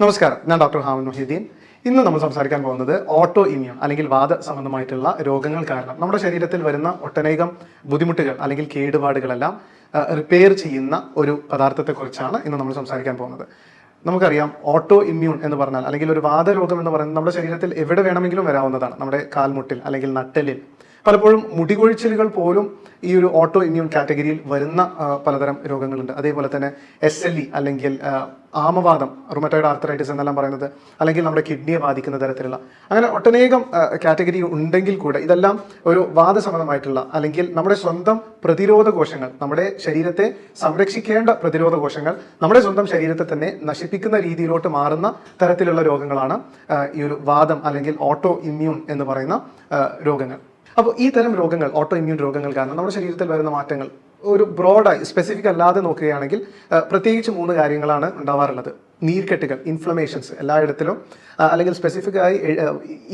നമസ്കാരം. ഞാൻ ഡോക്ടർ ഹാമൻ മൊഹീദ്ദീൻ. ഇന്ന് നമ്മൾ സംസാരിക്കാൻ പോകുന്നത് ഓട്ടോ ഇമ്യൂൺ അല്ലെങ്കിൽ വാദ സംബന്ധമായിട്ടുള്ള രോഗങ്ങൾ കാരണം. നമ്മുടെ ശരീരത്തിൽ വരുന്ന ഒട്ടനേകം ബുദ്ധിമുട്ടുകൾ അല്ലെങ്കിൽ കേടുപാടുകളെല്ലാം റിപ്പയർ ചെയ്യുന്ന ഒരു പദാർത്ഥത്തെക്കുറിച്ചാണ് ഇന്ന് നമ്മൾ സംസാരിക്കാൻ പോകുന്നത്. നമുക്കറിയാം ഓട്ടോ ഇമ്മ്യൂൺ എന്ന് പറഞ്ഞാൽ അല്ലെങ്കിൽ ഒരു വാദരോഗം എന്ന് പറയുന്നത് നമ്മുടെ ശരീരത്തിൽ എവിടെ വേണമെങ്കിലും വരാവുന്നതാണ്. നമ്മുടെ കാൽമുട്ടിൽ അല്ലെങ്കിൽ നട്ടലിൽ പലപ്പോഴും മുടികൊഴിച്ചിലുകൾ പോലും ഈ ഒരു ഓട്ടോ ഇമ്മ്യൂൺ കാറ്റഗറിയിൽ വരുന്ന പലതരം രോഗങ്ങളുണ്ട്. അതേപോലെ തന്നെ എസ് എൽ ഇ അല്ലെങ്കിൽ ആമവാദം റുമറ്റോയിഡ് ആർത്തറൈറ്റിസ് എന്നെല്ലാം പറയുന്നത് അല്ലെങ്കിൽ നമ്മുടെ കിഡ്നിയെ ബാധിക്കുന്ന തരത്തിലുള്ള. അങ്ങനെ ഒട്ടനേകം കാറ്റഗറി ഉണ്ടെങ്കിൽ കൂടെ ഇതെല്ലാം ഒരു വാദസംബന്ധമായിട്ടുള്ള അല്ലെങ്കിൽ നമ്മുടെ സ്വന്തം പ്രതിരോധ കോശങ്ങൾ നമ്മുടെ ശരീരത്തെ സംരക്ഷിക്കേണ്ട പ്രതിരോധ കോശങ്ങൾ നമ്മുടെ സ്വന്തം ശരീരത്തെ തന്നെ നശിപ്പിക്കുന്ന രീതിയിലോട്ട് മാറുന്ന തരത്തിലുള്ള രോഗങ്ങളാണ് ഈ ഒരു വാദം അല്ലെങ്കിൽ ഓട്ടോ ഇമ്മ്യൂൺ എന്ന് പറയുന്ന രോഗങ്ങൾ. അപ്പോൾ ഈ തരം രോഗങ്ങൾ ഓട്ടോ ഇമ്മ്യൂൺ രോഗങ്ങൾ കാരണം നമ്മുടെ ശരീരത്തിൽ വരുന്ന മാറ്റങ്ങൾ ഒരു ബ്രോഡായി സ്പെസിഫിക് അല്ലാതെ നോക്കുകയാണെങ്കിൽ പ്രത്യേകിച്ച് മൂന്ന് കാര്യങ്ങളാണ് ഉണ്ടാവാറുള്ളത്. നീർക്കെട്ടുകൾ ഇൻഫ്ലമേഷൻസ് എല്ലായിടത്തിലും അല്ലെങ്കിൽ സ്പെസിഫിക് ആയി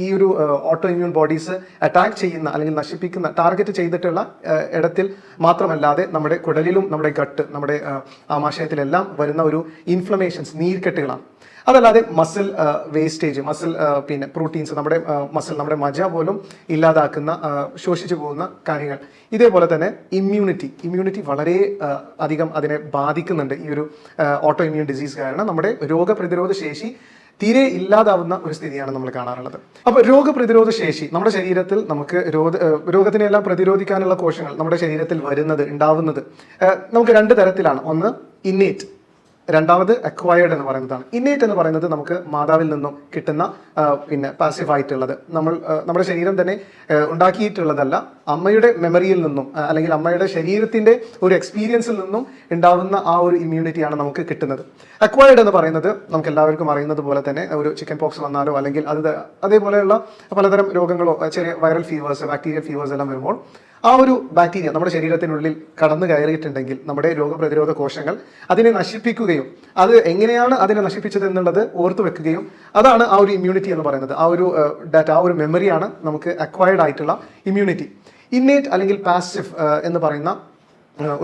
ഈ ഒരു ഓട്ടോ ഇമ്മ്യൂൺ ബോഡീസ് അറ്റാക്ക് ചെയ്യുന്ന അല്ലെങ്കിൽ നശിപ്പിക്കുന്ന ടാർഗറ്റ് ചെയ്തിട്ടുള്ള ഇടത്തിൽ മാത്രമല്ലാതെ നമ്മുടെ കുടലിലും നമ്മുടെ ഗട്ട് നമ്മുടെ ആമാശയത്തിലെല്ലാം വരുന്ന ഒരു ഇൻഫ്ലമേഷൻസ് നീർക്കെട്ടുകളാണ്. അതല്ലാതെ മസിൽ വേസ്റ്റേജ് മസിൽ പിന്നെ പ്രോട്ടീൻസ് നമ്മുടെ മസിൽ നമ്മുടെ മജ പോലും ഇല്ലാതാക്കുന്ന ശോഷിച്ചു പോകുന്ന കാര്യങ്ങൾ. ഇതേപോലെ തന്നെ ഇമ്മ്യൂണിറ്റി ഇമ്മ്യൂണിറ്റി വളരെ അധികം അതിനെ ബാധിക്കുന്നുണ്ട് ഈ ഒരു ഓട്ടോ ഇമ്മ്യൂൺ ഡിസീസ് കാരണം നമ്മുടെ രോഗപ്രതിരോധ ശേഷി തീരെ ഇല്ലാതാവുന്ന ഒരു സ്ഥിതിയാണ് നമ്മൾ കാണാറുള്ളത്. അപ്പോൾ രോഗപ്രതിരോധ ശേഷി നമ്മുടെ ശരീരത്തിൽ നമുക്ക് രോഗ രോഗത്തിനെല്ലാം പ്രതിരോധിക്കാനുള്ള കോശങ്ങൾ നമ്മുടെ ശരീരത്തിൽ വരുന്നത് ഉണ്ടാവുന്നത് നമുക്ക് രണ്ട് തരത്തിലാണ്. ഒന്ന് ഇന്നേറ്റ് രണ്ടാമത് അക്വയർഡ് എന്ന് പറയുന്നതാണ്. ഇന്നേറ്റ് എന്ന് പറയുന്നത് നമുക്ക് മാതാവിൽ നിന്നും കിട്ടുന്ന പിന്നെ പാസീവ് ആയിട്ടുള്ളത്. നമ്മൾ നമ്മുടെ ശരീരം തന്നെ ഉണ്ടാക്കിയിട്ടുള്ളതല്ല. അമ്മയുടെ മെമ്മറിയിൽ നിന്നും അല്ലെങ്കിൽ അമ്മയുടെ ശരീരത്തിന്റെ ഒരു എക്സ്പീരിയൻസിൽ നിന്നും ഉണ്ടാവുന്ന ആ ഒരു ഇമ്മ്യൂണിറ്റിയാണ് നമുക്ക് കിട്ടുന്നത്. അക്വയർഡ് എന്ന് പറയുന്നത് നമുക്ക് എല്ലാവർക്കും അറിയുന്നത് പോലെ തന്നെ ഒരു ചിക്കൻ പോക്സ് വന്നാലോ അല്ലെങ്കിൽ അത് അതേപോലെയുള്ള പലതരം രോഗങ്ങളോ ചെറിയ വൈറൽ ഫീവേഴ്സ് ബാക്ടീരിയൽ ഫീവേഴ്സ് എല്ലാം വരുമ്പോൾ ആ ഒരു ബാക്ടീരിയ നമ്മുടെ ശരീരത്തിനുള്ളിൽ കടന്നു കയറിയിട്ടുണ്ടെങ്കിൽ നമ്മുടെ രോഗപ്രതിരോധ കോശങ്ങൾ അതിനെ നശിപ്പിക്കുകയും അത് എങ്ങനെയാണ് അതിനെ നശിപ്പിച്ചത് എന്നുള്ളത് ഓർത്തു വെക്കുകയും അതാണ് ആ ഒരു ഇമ്മ്യൂണിറ്റി എന്ന് പറയുന്നത്. ആ ഒരു ഡാറ്റ ആ ഒരു മെമ്മറിയാണ് നമുക്ക് അക്വയർഡ് ആയിട്ടുള്ള ഇമ്മ്യൂണിറ്റി ഇന്നേറ്റ് അല്ലെങ്കിൽ പാസീവ് എന്ന് പറയുന്ന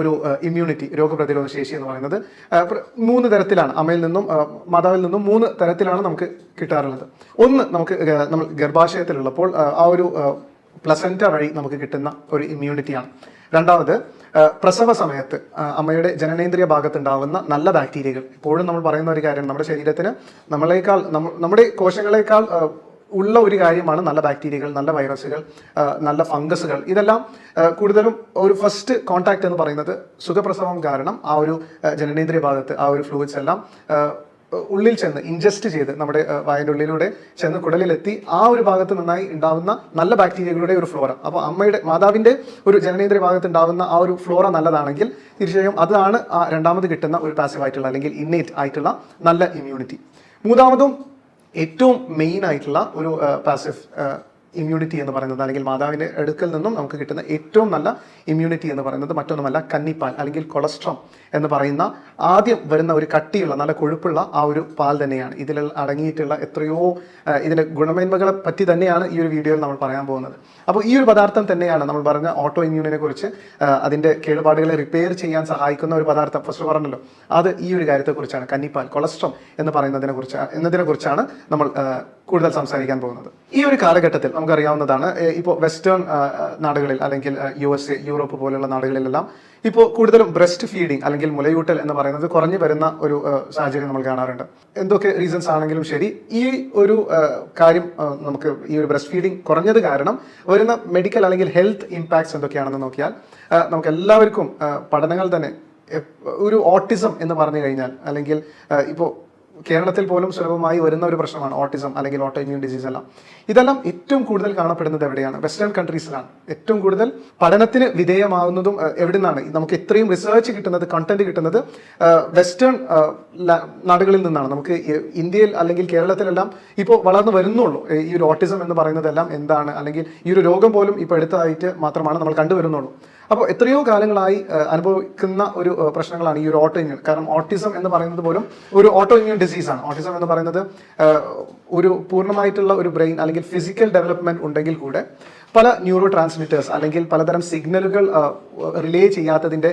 ഒരു ഇമ്മ്യൂണിറ്റി രോഗപ്രതിരോധ ശേഷി എന്ന് പറയുന്നത്. മൂന്ന് തരത്തിലാണ്. അമ്മയിൽ നിന്നും മാതാവിൽ നിന്നും മൂന്ന് തരത്തിലാണ് നമുക്ക് കിട്ടാറുള്ളത്. ഒന്ന് നമുക്ക് നമ്മൾ ഗർഭാശയത്തിലുള്ളപ്പോൾ ആ ഒരു പ്ലസന്റ വഴി നമുക്ക് കിട്ടുന്ന ഒരു ഇമ്മ്യൂണിറ്റിയാണ്. രണ്ടാമത് പ്രസവ സമയത്ത് അമ്മയുടെ ജനനേന്ദ്രിയ ഭാഗത്തുണ്ടാവുന്ന നല്ല ബാക്ടീരിയകൾ. ഇപ്പോഴും നമ്മൾ പറയുന്ന ഒരു കാര്യം നമ്മുടെ ശരീരത്തിന് നമ്മളെക്കാൾ നമ്മ- നമ്മുടെ കോശങ്ങളെക്കാൾ ഉള്ള ഒരു കാര്യമാണ് നല്ല ബാക്ടീരിയകൾ നല്ല വൈറസുകൾ നല്ല ഫംഗസുകൾ. ഇതെല്ലാം കൂടുതലും ഒരു ഫസ്റ്റ് കോൺടാക്ട് എന്ന് പറയുന്നത് സുഖപ്രസവം കാരണം ആ ഒരു ജനനേന്ദ്രിയ ഭാഗത്ത് ആ ഒരു ഫ്ലൂയിഡ്സ് എല്ലാം ഉള്ളിൽ ചെന്ന് ഇൻജസ്റ്റ് ചെയ്ത് നമ്മുടെ വായന്റെ ഉള്ളിലൂടെ ചെന്ന് കുടലിലെത്തി ആ ഒരു ഭാഗത്ത് നന്നായി ഉണ്ടാവുന്ന നല്ല ബാക്ടീരിയകളുടെ ഒരു ഫ്ലോറ അപ്പോൾ അമ്മയുടെ മാതാവിന്റെ ഒരു ജനനേന്ദ്രിയ ഭാഗത്ത് ഉണ്ടാവുന്ന ആ ഒരു ഫ്ലോറ നല്ലതാണെങ്കിൽ തീർച്ചയായും അതാണ് ആ രണ്ടാമത് കിട്ടുന്ന ഒരു പാസീവ് ആയിട്ടുള്ള അല്ലെങ്കിൽ ഇന്നേറ്റ് ആയിട്ടുള്ള നല്ല ഇമ്മ്യൂണിറ്റി മൂന്നാമതും ഏറ്റവും മെയിൻ ആയിട്ടുള്ള ഒരു പാസീവ് ഇമ്മ്യൂണിറ്റി എന്ന് പറയുന്നത് അല്ലെങ്കിൽ മാതാവിന്റെ എടുക്കൽ നിന്നും നമുക്ക് കിട്ടുന്ന ഏറ്റവും നല്ല ഇമ്മ്യൂണിറ്റി എന്ന് പറയുന്നത് മറ്റൊന്നുമല്ല കന്നിപ്പാൽ അല്ലെങ്കിൽ കൊളസ്ട്രോം എന്ന് പറയുന്ന ആദ്യം വരുന്ന ഒരു കട്ടിയുള്ള നല്ല കൊഴുപ്പുള്ള ആ ഒരു പാൽ തന്നെയാണ്. ഇതിൽ അടങ്ങിയിട്ടുള്ള എത്രയോ ഇതിന്റെ ഗുണമേന്മകളെ പറ്റി തന്നെയാണ് ഈ ഒരു വീഡിയോയിൽ നമ്മൾ പറയാൻ പോകുന്നത്. അപ്പോൾ ഈ ഒരു പദാർത്ഥം തന്നെയാണ് നമ്മൾ പറഞ്ഞ ഓട്ടോ ഇമ്മ്യൂണിനെ കുറിച്ച് അതിന്റെ കേടുപാടുകളെ റിപ്പയർ ചെയ്യാൻ സഹായിക്കുന്ന ഒരു പദാർത്ഥം. ഫസ്റ്റ് പറഞ്ഞല്ലോ അത് ഈ ഒരു കാര്യത്തെക്കുറിച്ചാണ് കന്നിപ്പാൽ കൊളസ്ട്രോം എന്ന് പറയുന്നതിനെ കുറിച്ച് എന്നതിനെ കുറിച്ചാണ് നമ്മൾ കൂടുതൽ സംസാരിക്കാൻ പോകുന്നത്. ഈ ഒരു കാലഘട്ടത്തിൽ നമുക്കറിയാവുന്നതാണ് ഇപ്പോൾ വെസ്റ്റേൺ നാടുകളിൽ അല്ലെങ്കിൽ യു എസ് എ യൂറോപ്പ് പോലുള്ള നാടുകളിലെല്ലാം ഇപ്പോൾ കൂടുതലും ബ്രസ്റ്റ് ഫീഡിങ് അല്ലെങ്കിൽ മുലയൂട്ടൽ എന്ന് പറയുന്നത് കുറഞ്ഞു വരുന്ന ഒരു സാഹചര്യം നമ്മൾ കാണാറുണ്ട്. എന്തൊക്കെ റീസൺസ് ആണെങ്കിലും ശരി ഈ ഒരു കാര്യം നമുക്ക് ഈ ഒരു ബ്രസ്റ്റ് ഫീഡിങ് കുറഞ്ഞത് കാരണം വരുന്ന മെഡിക്കൽ അല്ലെങ്കിൽ ഹെൽത്ത് ഇമ്പാക്ട്സ് എന്തൊക്കെയാണെന്ന് നോക്കിയാൽ നമുക്ക് എല്ലാവർക്കും പഠനങ്ങൾ തന്നെ ഒരു ഓട്ടിസം എന്ന് പറഞ്ഞു കഴിഞ്ഞാൽ അല്ലെങ്കിൽ ഇപ്പോൾ കേരളത്തിൽ പോലും സുലഭമായി വരുന്ന ഒരു പ്രശ്നമാണ് ഓട്ടിസം അല്ലെങ്കിൽ ഓട്ടോ ഡിസീസ് എല്ലാം. ഇതെല്ലാം ഏറ്റവും കൂടുതൽ കാണപ്പെടുന്നത് എവിടെയാണ്? വെസ്റ്റേൺ കൺട്രീസിലാണ്. ഏറ്റവും കൂടുതൽ പഠനത്തിന് വിധേയമാവുന്നതും എവിടെ നിന്നാണ് നമുക്ക് ഇത്രയും റിസർച്ച് കിട്ടുന്നത് കണ്ടന്റ് കിട്ടുന്നത് വെസ്റ്റേൺ നാടുകളിൽ നിന്നാണ്. നമുക്ക് ഇന്ത്യയിൽ അല്ലെങ്കിൽ കേരളത്തിലെല്ലാം ഇപ്പോൾ വളർന്നു വരുന്നുള്ളൂ. ഈ ഒരു ഓട്ടിസം എന്ന് പറയുന്നതെല്ലാം എന്താണ്? അല്ലെങ്കിൽ ഈ ഒരു രോഗം പോലും ഇപ്പോൾ എടുത്തതായിട്ട് മാത്രമാണ് നമ്മൾ കണ്ടുവരുന്നുള്ളൂ. അപ്പോൾ എത്രയോ കാലങ്ങളായി അനുഭവിക്കുന്ന ഒരു പ്രശ്നങ്ങളാണ് ഈ ഒരു ഓട്ടോ ഇമ്മ്യൂൺ കാരണം ഓട്ടിസം എന്ന് പറയുന്നത് പോലും ഒരു ഓട്ടോ ഡിസീസ് ആണ്. ഓട്ടിസം എന്ന് പറയുന്നത് ഒരു പൂർണമായിട്ടുള്ള ഒരു ബ്രെയിൻ അല്ലെങ്കിൽ ഫിസിക്കൽ ഡെവലപ്മെന്റ് ഉണ്ടെങ്കിൽ കൂടെ പല ന്യൂറോ ട്രാൻസ്മിറ്റേഴ്സ് അല്ലെങ്കിൽ പലതരം സിഗ്നലുകൾ റിലേ ചെയ്യാത്തതിന്റെ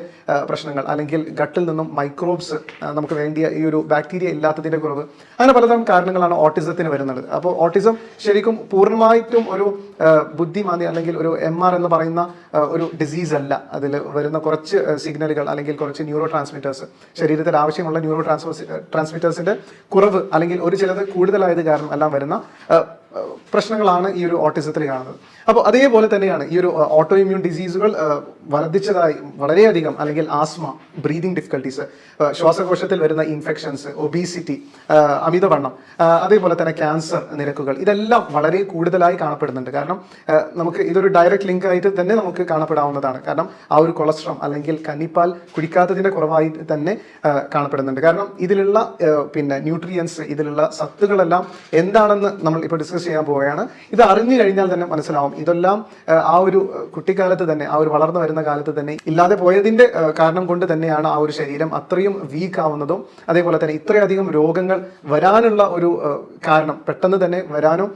പ്രശ്നങ്ങൾ അല്ലെങ്കിൽ ഗട്ടിൽ നിന്നും മൈക്രോബ്സ് നമുക്ക് വേണ്ടിയ ഈ ഒരു ബാക്ടീരിയ ഇല്ലാത്തതിന്റെ കുറവ് അങ്ങനെ പലതരം കാരണങ്ങളാണ് ഓട്ടിസത്തിന് വരുന്നത്. അപ്പോൾ ഓട്ടിസം ശരിക്കും പൂർണമായിട്ടും ഒരു ബുദ്ധിമാന്തി അല്ലെങ്കിൽ ഒരു എം ആർ എന്ന് പറയുന്ന ഒരു ഡിസീസ് അല്ല. അതിൽ വരുന്ന കുറച്ച് സിഗ്നലുകൾ അല്ലെങ്കിൽ കുറച്ച് ന്യൂറോ ട്രാൻസ്മിറ്റേഴ്സ് ശരീരത്തിൽ ആവശ്യമുള്ള ന്യൂറോ ട്രാൻസ്മിറ്റേഴ്സിന്റെ കുറവ് അല്ലെങ്കിൽ ഒരു ചിലത് കൂടുതലായത് കാരണം എല്ലാം വരുന്ന പ്രശ്നങ്ങളാണ് ഈ ഒരു ഓട്ടിസത്തിൽ കാണുന്നത് അപ്പോൾ അതേപോലെ തന്നെയാണ് ഈ ഒരു ഓട്ടോ ഇമ്മ്യൂൺ ഡിസീസുകൾ വർദ്ധിച്ചതായി വളരെയധികം അല്ലെങ്കിൽ ആസ്മ ബ്രീതിങ് ഡിഫിക്കൽട്ടീസ് ശ്വാസകോശത്തിൽ വരുന്ന ഇൻഫെക്ഷൻസ് ഒബീസിറ്റി അമിതവണ്ണം അതേപോലെ തന്നെ ക്യാൻസർ നിരക്കുകൾ ഇതെല്ലാം വളരെ കൂടുതലായി കാണപ്പെടുന്നുണ്ട്. കാരണം നമുക്ക് ഇതൊരു ഡയറക്റ്റ് ലിങ്ക് ആയിട്ട് തന്നെ നമുക്ക് കാണപ്പെടാവുന്നതാണ്. കാരണം ആ ഒരു കൊളസ്ട്രോൾ അല്ലെങ്കിൽ കന്നിപ്പാൽ കുടിക്കാത്തതിന്റെ കുറവായി തന്നെ കാണപ്പെടുന്നുണ്ട്. കാരണം ഇതിലുള്ള പിന്നെ ന്യൂട്രിയൻസ് ഇതിലുള്ള സത്തുകളെല്ലാം എന്താണെന്ന് നമ്മൾ ഇപ്പോൾ ഡിസ്കസ് ചെയ്യാൻ പോവുകയാണ്. ഇത് അറിഞ്ഞു കഴിഞ്ഞാൽ തന്നെ മനസ്സിലാവും. ഇതെല്ലാം ആ, ഒരു കുട്ടിക്കാലത്ത് തന്നെ ആ ഒരു വളർന്നു കാലത്ത് തന്നെ ഇല്ലാതെ പോയതിന്റെ കാരണം കൊണ്ട് തന്നെയാണ് ആ ഒരു ശരീരം അത്രയും വീക്ക് ആവുന്നതും അതേപോലെ തന്നെ ഇത്രയധികം രോഗങ്ങൾ വരാനുള്ള ഒരു കാരണം പെട്ടെന്ന് തന്നെ വരാനും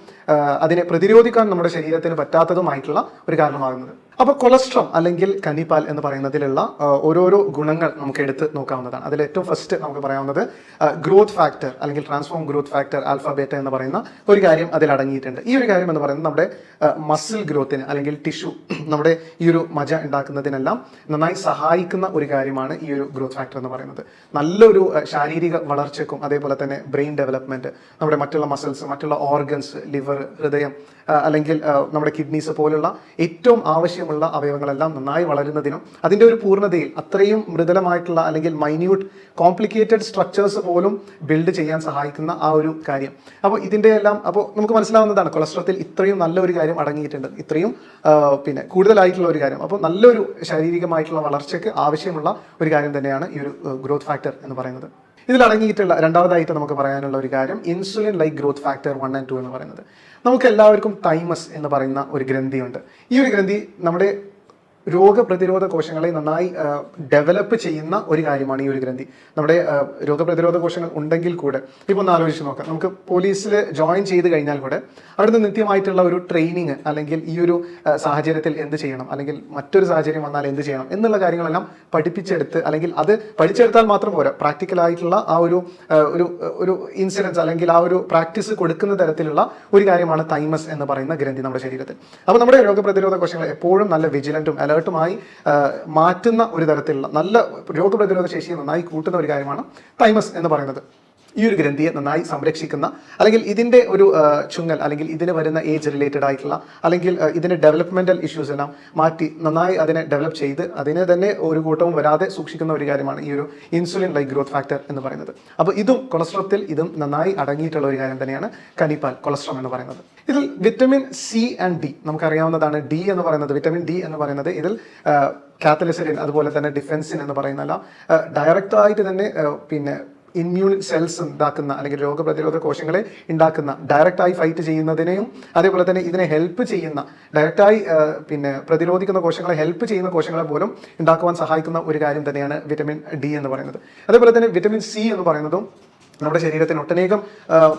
അതിനെ പ്രതിരോധിക്കാൻ നമ്മുടെ ശരീരത്തിന് പറ്റാത്തതുമായിട്ടുള്ള ഒരു കാരണമാകുന്നത്. അപ്പൊ കൊളസ്ട്രോൾ അല്ലെങ്കിൽ കനിപ്പാൽ എന്ന് പറയുന്നതിലുള്ള ഓരോരോ ഗുണങ്ങൾ നമുക്ക് എടുത്ത് നോക്കാവുന്നതാണ്. അതിൽ ഏറ്റവും ഫസ്റ്റ് നമുക്ക് പറയാവുന്നത് ഗ്രോത്ത് ഫാക്ടർ അല്ലെങ്കിൽ transform growth factor alpha beta എന്ന് പറയുന്ന ഒരു കാര്യം അതിൽ അടങ്ങിയിട്ടുണ്ട്. ഈ ഒരു കാര്യം എന്ന് പറയുന്നത് നമ്മുടെ മസിൽ ഗ്രോത്തിന് അല്ലെങ്കിൽ ടിഷ്യൂ നമ്മുടെ ഈ ഒരു മജ ഉണ്ടാക്കുന്നതിനെല്ലാം നന്നായി സഹായിക്കുന്ന ഒരു കാര്യമാണ് ഈ ഒരു ഗ്രോത്ത് ഫാക്ടർ എന്ന് പറയുന്നത്. നല്ലൊരു ശാരീരിക വളർച്ചയ്ക്കും അതേപോലെ തന്നെ ബ്രെയിൻ ഡെവലപ്മെന്റ് നമ്മുടെ മറ്റുള്ള മസിൽസ് മറ്റുള്ള ഓർഗൻസ് ലിവർ ഹൃദയം അല്ലെങ്കിൽ നമ്മുടെ കിഡ്നീസ് പോലുള്ള ഏറ്റവും ആവശ്യമുള്ള അവയവങ്ങളെല്ലാം നന്നായി വളരുന്നതിനും അതിന്റെ ഒരു പൂർണതയിൽ അത്രയും മൃദുലമായിട്ടുള്ള അല്ലെങ്കിൽ മൈന്യൂട്ട് കോംപ്ലിക്കേറ്റഡ് സ്ട്രക്ചേഴ്സ് പോലും ബിൽഡ് ചെയ്യാൻ സഹായിക്കുന്ന ആ ഒരു കാര്യം. അപ്പോൾ ഇതിന്റെ എല്ലാം അപ്പോൾ നമുക്ക് മനസ്സിലാവുന്നതാണ് കൊളസ്ട്രോത്തിൽ ഇത്രയും നല്ലൊരു കാര്യം അടങ്ങിയിട്ടുണ്ട്. ഇത്രയും പിന്നെ കൂടുതലായിട്ടുള്ള ഒരു കാര്യം. അപ്പോൾ നല്ലൊരു ശാരീരികമായിട്ടുള്ള വളർച്ചയ്ക്ക് ആവശ്യമുള്ള ഒരു കാര്യം തന്നെയാണ് ഈ ഒരു ഗ്രോത്ത് ഫാക്ടർ എന്ന് പറയുന്നത്. ഇതിൽ അടങ്ങിയിട്ടുള്ള രണ്ടാമതായിട്ട് നമുക്ക് പറയാനുള്ള ഒരു കാര്യം insulin like growth factor one and two എന്ന് പറയുന്നത്. നമുക്ക് എല്ലാവർക്കും തൈമസ് എന്ന് പറയുന്ന ഒരു ഗ്രന്ഥിയുണ്ട്. ഈ ഒരു ഗ്രന്ഥി നമ്മുടെ രോഗപ്രതിരോധ കോശങ്ങളെ നന്നായി ഡെവലപ്പ് ചെയ്യുന്ന ഒരു കാര്യമാണ് ഈ ഒരു ഗ്രന്ഥി. നമ്മുടെ രോഗപ്രതിരോധ കോശങ്ങൾ ഉണ്ടെങ്കിൽ കൂടെ ഇപ്പോൾ ഒന്ന് ആലോചിച്ച് നോക്കാം. നമുക്ക് പോലീസിൽ ജോയിൻ ചെയ്ത് കഴിഞ്ഞാൽ കൂടെ അവിടുന്ന് നിത്യമായിട്ടുള്ള ഒരു ട്രെയിനിങ് അല്ലെങ്കിൽ ഈ ഒരു സാഹചര്യത്തിൽ എന്ത് ചെയ്യണം അല്ലെങ്കിൽ മറ്റൊരു സാഹചര്യം വന്നാൽ എന്ത് ചെയ്യണം എന്നുള്ള കാര്യങ്ങളെല്ലാം പഠിപ്പിച്ചെടുത്ത് അല്ലെങ്കിൽ അത് പഠിച്ചെടുത്താൽ മാത്രം പോരാ. പ്രാക്ടിക്കൽ ആയിട്ടുള്ള ആ ഒരു ഒരു ഇൻസിഡൻസ് അല്ലെങ്കിൽ ആ ഒരു പ്രാക്ടീസ് കൊടുക്കുന്ന തരത്തിലുള്ള ഒരു കാര്യമാണ് തൈമസ് എന്ന് പറയുന്ന ഗ്രന്ഥി നമ്മുടെ ശരീരത്തിൽ. അപ്പോൾ നമ്മുടെ രോഗപ്രതിരോധ കോശങ്ങൾ എപ്പോഴും നല്ല വിജിലന്റും അലേർട്ടുമായി മാറ്റുന്ന ഒരു തരത്തിലുള്ള നല്ല രോഗപ്രതിരോധ ശേഷിയെ നന്നായി കൂട്ടുന്ന ഒരു കാര്യമാണ് തൈമസ് എന്ന് പറയുന്നത്. ഈ ഒരു ഗ്രന്ഥിയെ നന്നായി സംരക്ഷിക്കുന്ന അല്ലെങ്കിൽ ഇതിന്റെ ഒരു ചുങ്ങൽ അല്ലെങ്കിൽ ഇതിന് വരുന്ന ഏജ് റിലേറ്റഡ് ആയിട്ടുള്ള അല്ലെങ്കിൽ ഇതിന്റെ ഡെവലപ്മെന്റൽ ഇഷ്യൂസ് എല്ലാം മാറ്റി നന്നായി അതിനെ ഡെവലപ്പ് ചെയ്ത് അതിനെ തന്നെ ഒരു കൂട്ടവും വരാതെ സൂക്ഷിക്കുന്ന ഒരു കാര്യമാണ് ഈ ഒരു ഇൻസുലിൻ ലൈക്ക് ഗ്രോത്ത് ഫാക്ടർ എന്ന് പറയുന്നത്. അപ്പോൾ ഇതും കൊളസ്ട്രോത്തിൽ ഇതും നന്നായി അടങ്ങിയിട്ടുള്ള ഒരു കാര്യം തന്നെയാണ് കനിപ്പാൽ കൊളസ്ട്രോൾ എന്ന് പറയുന്നത്. ഇതിൽ വിറ്റമിൻ സി ആൻഡ് ഡി നമുക്കറിയാവുന്നതാണ് ഡി എന്ന് പറയുന്നത്. വിറ്റമിൻ ഡി എന്ന് പറയുന്നത് ഇതിൽ കാത്തലിസറിൻ അതുപോലെ തന്നെ ഡിഫെൻസിൻ എന്ന് പറയുന്ന ഡയറക്റ്റ് ആയിട്ട് തന്നെ പിന്നെ ഇമ്മ്യൂൺ സെൽസ് ഉണ്ടാക്കുന്ന അല്ലെങ്കിൽ രോഗപ്രതിരോധ കോശങ്ങളെ ഉണ്ടാക്കുന്ന ഡയറക്റ്റായി ഫൈറ്റ് ചെയ്യുന്നതിനെയും അതേപോലെ തന്നെ ഇതിനെ ഹെൽപ്പ് ചെയ്യുന്ന ഡയറക്റ്റായി പിന്നെ പ്രതിരോധിക്കുന്ന കോശങ്ങളെ ഹെൽപ്പ് ചെയ്യുന്ന കോശങ്ങളെ പോലും ഉണ്ടാക്കുവാൻ സഹായിക്കുന്ന ഒരു കാര്യം തന്നെയാണ് വിറ്റമിൻ ഡി എന്ന് പറയുന്നത്. അതേപോലെ തന്നെ വിറ്റമിൻ സി എന്ന് പറയുന്നതും നമ്മുടെ ശരീരത്തിന് ഒട്ടനേകം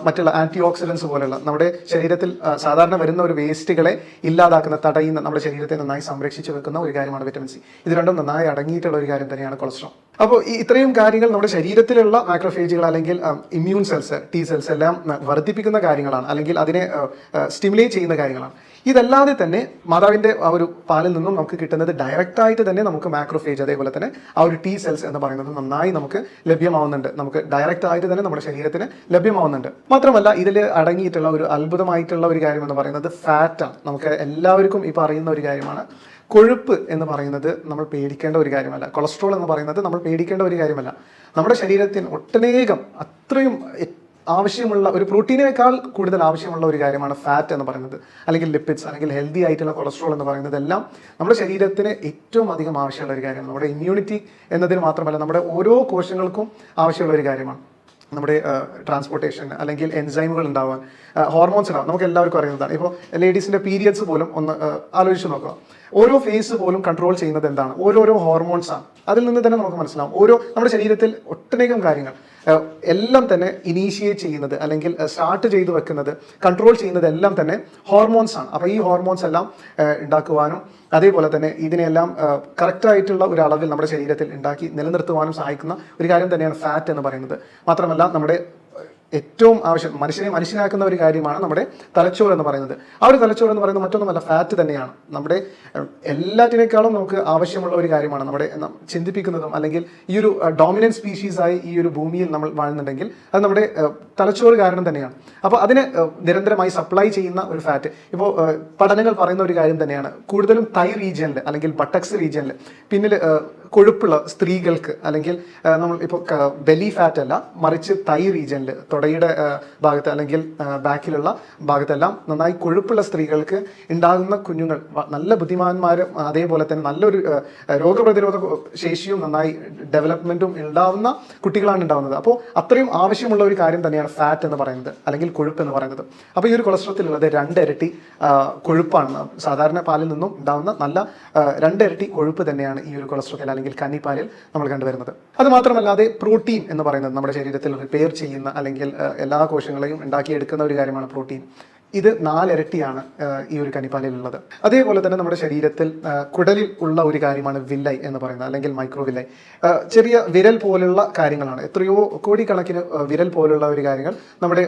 മറ്റുള്ള ആന്റി ഓക്സിഡൻസ് പോലുള്ള നമ്മുടെ ശരീരത്തിൽ സാധാരണ വരുന്ന ഒരു വേസ്റ്റുകളെ ഇല്ലാതാക്കുന്ന തടയുന്ന നമ്മുടെ ശരീരത്തെ നന്നായി സംരക്ഷിച്ചു വെക്കുന്ന ഒരു കാര്യമാണ് വിറ്റമിൻ സി ഇത് രണ്ടും നന്നായി അടങ്ങിയിട്ടുള്ള ഒരു കാര്യം തന്നെയാണ് കൊളസ്ട്രോൾ അപ്പോൾ ഈ ഇത്രയും കാര്യങ്ങൾ നമ്മുടെ ശരീരത്തിലുള്ള മാക്രോഫേജുകൾ അല്ലെങ്കിൽ ഇമ്മ്യൂൺ സെൽസ് ടി സെൽസ് എല്ലാം വർദ്ധിപ്പിക്കുന്ന കാര്യങ്ങളാണ്. അല്ലെങ്കിൽ അതിനെ സ്റ്റിമുലേറ്റ് ചെയ്യുന്ന കാര്യങ്ങളാണ്. ഇതല്ലാതെ തന്നെ മാതാവിന്റെ ആ ഒരു പാലിൽ നിന്നും നമുക്ക് കിട്ടുന്നത് ഡയറക്റ്റ് ആയിട്ട് തന്നെ നമുക്ക് മാക്രോഫേജ് അതേപോലെ തന്നെ ആ ഒരു ടി സെൽസ് എന്ന് പറയുന്നത് നന്നായി നമുക്ക് ലഭ്യമാവുന്നുണ്ട്. നമുക്ക് ഡയറക്റ്റ് ആയിട്ട് തന്നെ നമ്മുടെ ശരീരത്തിന് ലഭ്യമാവുന്നുണ്ട്. മാത്രമല്ല ഇതിൽ അടങ്ങിയിട്ടുള്ള ഒരു അത്ഭുതമായിട്ടുള്ള ഒരു കാര്യം എന്ന് പറയുന്നത് ഫാറ്റാണ് നമുക്ക് എല്ലാവർക്കും ഈ പറയുന്ന ഒരു കാര്യമാണ്. കൊഴുപ്പ് എന്ന് പറയുന്നത് നമ്മൾ പേടിക്കേണ്ട ഒരു കാര്യമല്ല. കൊളസ്ട്രോൾ എന്ന് പറയുന്നത് നമ്മൾ പേടിക്കേണ്ട ഒരു കാര്യമല്ല. നമ്മുടെ ശരീരത്തിന് ഒട്ടനേകം അത്രയും ആവശ്യമുള്ള ഒരു പ്രോട്ടീനേക്കാൾ കൂടുതൽ ആവശ്യമുള്ള ഒരു കാര്യമാണ് ഫാറ്റ് എന്ന് പറയുന്നത്. അല്ലെങ്കിൽ ലിപ്പിഡ്സ് അല്ലെങ്കിൽ ഹെൽത്തി ആയിട്ടുള്ള കൊളസ്ട്രോൾ എന്ന് പറയുന്നത് എല്ലാം നമ്മുടെ ശരീരത്തിന് ഏറ്റവും അധികം ആവശ്യമുള്ള ഒരു കാര്യമാണ്. നമ്മുടെ ഇമ്മ്യൂണിറ്റി എന്നതിന് മാത്രമല്ല നമ്മുടെ ഓരോ കോശങ്ങൾക്കും ആവശ്യമുള്ള ഒരു കാര്യമാണ്. നമ്മുടെ ട്രാൻസ്പോർട്ടേഷൻ അല്ലെങ്കിൽ എൻസൈമുകൾ ഉണ്ടാവാൻ ഹോർമോൺസ് ഉണ്ടാവും നമുക്ക് എല്ലാവർക്കും അറിയുന്നതാണ് ഇപ്പോൾ ലേഡീസിന്റെ പീരിയഡ്സ് പോലും ഒന്ന് ആലോചിച്ച് നോക്കുക. ഓരോ ഫേസ് പോലും കൺട്രോൾ ചെയ്യുന്നത് എന്താണ്? ഓരോരോ ഹോർമോൺസ് ആണ്. അതിൽ നിന്ന് തന്നെ നമുക്ക് മനസ്സിലാവും. ഓരോ നമ്മുടെ ശരീരത്തിൽ ഒട്ടനേകം കാര്യങ്ങൾ. എല്ലാം തന്നെ ഇനീഷ്യേറ്റ് ചെയ്യുന്നത് അല്ലെങ്കിൽ സ്റ്റാർട്ട് ചെയ്തു വെക്കുന്നത് കൺട്രോൾ ചെയ്യുന്നത് എല്ലാം തന്നെ ഹോർമോൺസ് ആണ്. അപ്പോൾ ഈ ഹോർമോൺസ് എല്ലാം ഉണ്ടാക്കുവാനും അതേപോലെ തന്നെ ഇതിനെല്ലാം കറക്റ്റായിട്ടുള്ള ഒരു അളവിൽ നമ്മുടെ ശരീരത്തിൽ ഉണ്ടാക്കി നിലനിർത്തുവാനും സഹായിക്കുന്ന ഒരു കാര്യം തന്നെയാണ് ഫാറ്റ് എന്ന് പറയുന്നത്. മാത്രമല്ല നമ്മുടെ ഏറ്റവും ആവശ്യം മനുഷ്യനെ മനുഷ്യനാക്കുന്ന ഒരു കാര്യമാണ് നമ്മുടെ തലച്ചോറ് എന്ന് പറയുന്നത്. ആ ഒരു തലച്ചോറ് എന്ന് പറയുന്നത് മറ്റൊന്നുമല്ല ഫാറ്റ് തന്നെയാണ്. നമ്മുടെ എല്ലാറ്റിനേക്കാളും നമുക്ക് ആവശ്യമുള്ള ഒരു കാര്യമാണ്. നമ്മുടെ ചിന്തിപ്പിക്കുന്നതും അല്ലെങ്കിൽ ഈ ഒരു ഡോമിനന്റ് സ്പീഷീസായി ഈ ഒരു ഭൂമിയിൽ നമ്മൾ വാഴുന്നുണ്ടെങ്കിൽ അത് നമ്മുടെ തലച്ചോറ് കാരണം തന്നെയാണ്. അപ്പോൾ അതിന് നിരന്തരമായി സപ്ലൈ ചെയ്യുന്ന ഒരു ഫാറ്റ് ഇപ്പോൾ പഠനങ്ങൾ പറയുന്ന ഒരു കാര്യം തന്നെയാണ്. കൂടുതലും തൈ റീജിയനിൽ അല്ലെങ്കിൽ ബട്ടക്സ് റീജിയനിൽ പിന്നിൽ കൊഴുപ്പുള്ള സ്ത്രീകൾക്ക് അല്ലെങ്കിൽ നമ്മൾ ഇപ്പോൾ ബെലി ഫാറ്റ് അല്ല മറിച്ച് തൈ റീജിയനിൽ തുടയുടെ ഭാഗത്ത് അല്ലെങ്കിൽ ബാക്കിലുള്ള ഭാഗത്തെല്ലാം നന്നായി കൊഴുപ്പുള്ള സ്ത്രീകൾക്ക് ഉണ്ടാകുന്ന കുഞ്ഞുങ്ങൾ നല്ല ബുദ്ധിമാന്മാരും അതേപോലെ തന്നെ നല്ലൊരു രോഗപ്രതിരോധ ശേഷിയും നന്നായി ഡെവലപ്മെന്റും ഉണ്ടാവുന്ന കുട്ടികളാണ് ഉണ്ടാവുന്നത്. അപ്പോൾ അത്രയും ആവശ്യമുള്ള ഒരു കാര്യം തന്നെയാണ് ഫാറ്റ് എന്ന് പറയുന്നത് അല്ലെങ്കിൽ കൊഴുപ്പ് എന്ന് പറയുന്നത്. അപ്പോൾ ഈ ഒരു കൊളസ്ട്രോളത്തിലുള്ളത് രണ്ടിരട്ടി കൊഴുപ്പാണ്. സാധാരണ പാലിൽ നിന്നും ഉണ്ടാവുന്ന നല്ല രണ്ട് രണ്ടിരട്ടി കൊഴുപ്പ് തന്നെയാണ് ഈ ഒരു കൊളസ്ട്രോത്തിൽ അല്ലെങ്കിൽ കന്നിപ്പാലിൽ നമ്മൾ കണ്ടുവരുന്നത്. അത് മാത്രമല്ലാതെ പ്രോട്ടീൻ എന്ന് പറയുന്നത് നമ്മുടെ ശരീരത്തിൽ റിപ്പയർ ചെയ്യുന്ന അല്ലെങ്കിൽ എല്ലാ കോശങ്ങളെയും ഉണ്ടാക്കിയെടുക്കുന്ന ഒരു കാര്യമാണ് പ്രോട്ടീൻ. ഇത് നാലിരട്ടിയാണ് ഈ ഒരു കനിപ്പാലിലുള്ളത് അതേപോലെ തന്നെ നമ്മുടെ ശരീരത്തിൽ കുടലിൽ ഉള്ള ഒരു കാര്യമാണ് വില്ലൈ എന്ന് പറയുന്നത് അല്ലെങ്കിൽ മൈക്രോ വില്ലൈ ചെറിയ വിരൽ പോലുള്ള കാര്യങ്ങളാണ്. എത്രയോ കോടിക്കണക്കിന് വിരൽ പോലുള്ള ഒരു കാര്യങ്ങൾ നമ്മുടെ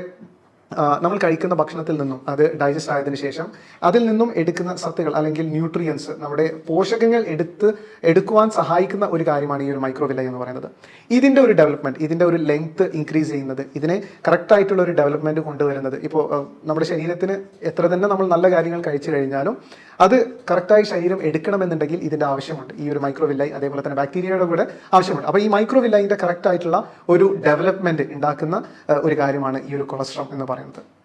നമ്മൾ കഴിക്കുന്ന ഭക്ഷണത്തിൽ നിന്നും അത് ഡൈജസ്റ്റ് ആയതിനു ശേഷം അതിൽ നിന്നും എടുക്കുന്ന സത്തുകൾ അല്ലെങ്കിൽ ന്യൂട്രിയൻസ് നമ്മുടെ പോഷകങ്ങൾ എടുത്ത് എടുക്കുവാൻ സഹായിക്കുന്ന ഒരു കാര്യമാണ് ഈ ഒരു മൈക്രോവില്ല എന്ന് പറയുന്നത്. ഇതിന്റെ ഒരു ഡെവലപ്മെന്റ് ഇതിന്റെ ഒരു ലെങ്ത് ഇൻക്രീസ് ചെയ്യുന്നത് ഇതിനെ കറക്റ്റായിട്ടുള്ള ഒരു ഡെവലപ്മെന്റ് കൊണ്ടുവരുന്നത്. ഇപ്പോൾ നമ്മുടെ ശരീരത്തിന് എത്ര തന്നെ നമ്മൾ നല്ല കാര്യങ്ങൾ കഴിച്ചു കഴിഞ്ഞാലും അത് കറക്റ്റായി ശരീരം എടുക്കണമെന്നുണ്ടെങ്കിൽ ഇതിന്റെ ആവശ്യമുണ്ട്. ഈ ഒരു മൈക്രോവില്ലായി അതേപോലെ തന്നെ ബാക്ടീരിയയുടെ കൂടെ ആവശ്യമുണ്ട്. അപ്പോൾ ഈ മൈക്രോവില്ലൈന്റെ കറക്റ്റായിട്ടുള്ള ഒരു ഡെവലപ്മെന്റ് ഉണ്ടാക്കുന്ന ഒരു കാര്യമാണ് ഈ ഒരു കൊളസ്ട്രോൾ എന്ന് പറയുന്നത്.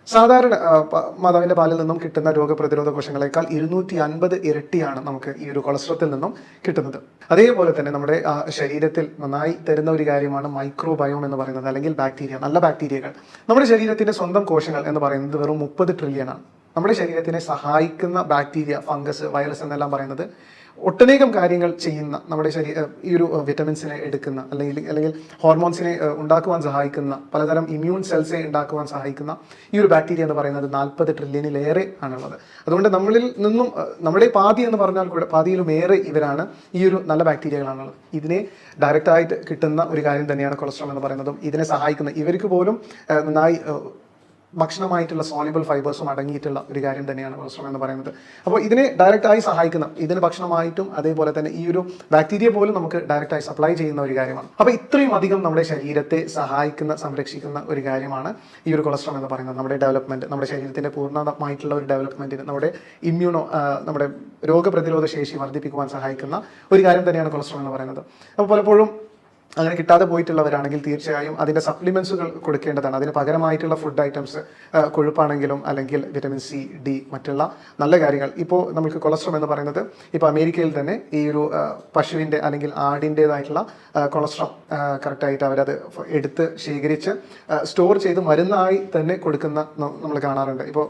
സാധാരണ മാതാവിന്റെ പാലിൽ നിന്നും കിട്ടുന്ന രോഗപ്രതിരോധ കോശങ്ങളെക്കാൾ ഇരുന്നൂറ്റി അൻപത് ഇരട്ടിയാണ് നമുക്ക് ഈ ഒരു കൊളസ്ട്രത്തിൽ നിന്നും കിട്ടുന്നത്. അതേപോലെ തന്നെ നമ്മുടെ ശരീരത്തിൽ നന്നായി തരുന്ന ഒരു കാര്യമാണ് മൈക്രോബയോം എന്ന് പറയുന്നത് അല്ലെങ്കിൽ ബാക്ടീരിയ നല്ല ബാക്ടീരിയകൾ. നമ്മുടെ ശരീരത്തിന്റെ സ്വന്തം കോശങ്ങൾ എന്ന് പറയുന്നത് വെറും മുപ്പത് ട്രില്യൺ ആണ്. നമ്മുടെ ശരീരത്തിനെ സഹായിക്കുന്ന ബാക്ടീരിയ ഫംഗസ് വൈറസ് എന്നെല്ലാം പറയുന്നത് ഒട്ടനേകം കാര്യങ്ങൾ ചെയ്യുന്ന നമ്മുടെ ശരീര ഈ ഒരു വിറ്റമിൻസിനെ എടുക്കുന്ന അല്ലെങ്കിൽ അല്ലെങ്കിൽ ഹോർമോൺസിനെ ഉണ്ടാക്കുവാൻ സഹായിക്കുന്ന പലതരം ഇമ്മ്യൂൺ സെൽസിനെ ഉണ്ടാക്കുവാൻ സഹായിക്കുന്ന ഈ ഒരു ബാക്ടീരിയ എന്ന് പറയുന്നത് നാൽപ്പത് ട്രില്യണിലേറെ ആണുള്ളത്. അതുകൊണ്ട് നമ്മളിൽ നിന്നും നമ്മുടെ പാതി എന്ന് പറഞ്ഞാൽ കൂടെ പാതിയിലും ഏറെ ഇവരാണ് ഈ ഒരു നല്ല ബാക്ടീരിയകളാണുള്ളത്. ഇതിനെ ഡയറക്റ്റായിട്ട് കിട്ടുന്ന ഒരു കാര്യം തന്നെയാണ് കൊളസ്ട്രോൾ എന്ന് പറയുന്നതും ഇതിനെ സഹായിക്കുന്ന ഇവർക്ക് പോലും നന്നായി ഭക്ഷണമായിട്ടുള്ള സോളിബിൾ ഫൈബേഴ്സും അടങ്ങിയിട്ടുള്ള ഒരു കാര്യം തന്നെയാണ് കൊളസ്ട്രോൾ എന്ന് പറയുന്നത്. അപ്പോൾ ഇതിനെ ഡയറക്റ്റായി സഹായിക്കുന്ന ഇതിന് ഭക്ഷണമായിട്ടും അതേപോലെ തന്നെ ഈ ഒരു ബാക്ടീരിയ പോലും നമുക്ക് ഡയറക്റ്റായി സപ്ലൈ ചെയ്യുന്ന ഒരു കാര്യമാണ്. അപ്പോൾ ഇത്രയും അധികം നമ്മുടെ ശരീരത്തെ സഹായിക്കുന്ന സംരക്ഷിക്കുന്ന ഒരു കാര്യമാണ് ഈ ഒരു കൊളസ്ട്രോൾ എന്ന് പറയുന്നത്. നമ്മുടെ ഡെവലപ്മെന്റ് നമ്മുടെ ശരീരത്തിന്റെ പൂർണമായിട്ടുള്ള ഒരു ഡെവലപ്മെന്റിന് നമ്മുടെ ഇമ്മ്യൂണോ നമ്മുടെ രോഗപ്രതിരോധ ശേഷി വർദ്ധിപ്പിക്കുവാൻ സഹായിക്കുന്ന ഒരു കാര്യം തന്നെയാണ് കൊളസ്ട്രോൾ എന്ന് പറയുന്നത്. അപ്പോൾ പലപ്പോഴും അങ്ങനെ കിട്ടാതെ പോയിട്ടുള്ളവരാണെങ്കിൽ തീർച്ചയായും അതിന്റെ സപ്ലിമെൻസുകൾ കൊടുക്കേണ്ടതാണ്. അതിന് പകരമായിട്ടുള്ള ഫുഡ് ഐറ്റംസ് കൊഴുപ്പാണെങ്കിലും അല്ലെങ്കിൽ വിറ്റമിൻ സി ഡി മറ്റുള്ള നല്ല കാര്യങ്ങൾ. ഇപ്പോൾ നമുക്ക് കൊളസ്ട്രോൾ എന്ന് പറയുന്നത് ഇപ്പോൾ അമേരിക്കയിൽ തന്നെ ഈ ഒരു പശുവിന്റെ അല്ലെങ്കിൽ ആടിന്റേതായിട്ടുള്ള കൊളസ്ട്രോൾ കറക്റ്റായിട്ട് അവരത് എടുത്ത് ശേഖരിച്ച് സ്റ്റോർ ചെയ്ത് മരുന്നായി തന്നെ കൊടുക്കുന്ന നമ്മൾ കാണാറുണ്ട്. ഇപ്പോൾ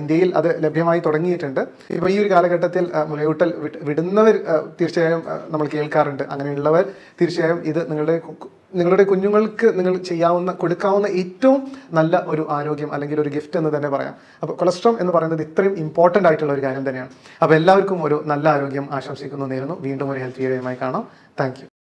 ഇന്ത്യയിൽ അത് ലഭ്യമായി തുടങ്ങിയിട്ടുണ്ട്. ഇപ്പോൾ ഈ ഒരു കാലഘട്ടത്തിൽ മുലയൂട്ടൽ വിടുന്നവർ തീർച്ചയായും നമ്മൾ കേൾക്കാറുണ്ട്. അങ്ങനെയുള്ളവർ തീർച്ചയായും ഇത് നിങ്ങളുടെ നിങ്ങളുടെ കുഞ്ഞുങ്ങൾക്ക് നിങ്ങൾ ചെയ്യാവുന്ന കൊടുക്കാവുന്ന ഏറ്റവും നല്ല ഒരു ആരോഗ്യം അല്ലെങ്കിൽ ഒരു ഗിഫ്റ്റ് എന്ന് തന്നെ പറയാം. അപ്പോൾ കൊളസ്ട്രോൾ എന്ന് പറയുന്നത് ഇത്രയും ഇമ്പോർട്ടന്റ് ആയിട്ടുള്ള ഒരു കാര്യം തന്നെയാണ്. അപ്പോൾ എല്ലാവർക്കും ഒരു നല്ല ആരോഗ്യം ആശംസിക്കുന്നു നേരുന്നു. വീണ്ടും ഒരു ഹെൽത്ത് വീഡിയോയുമായി കാണാം. താങ്ക്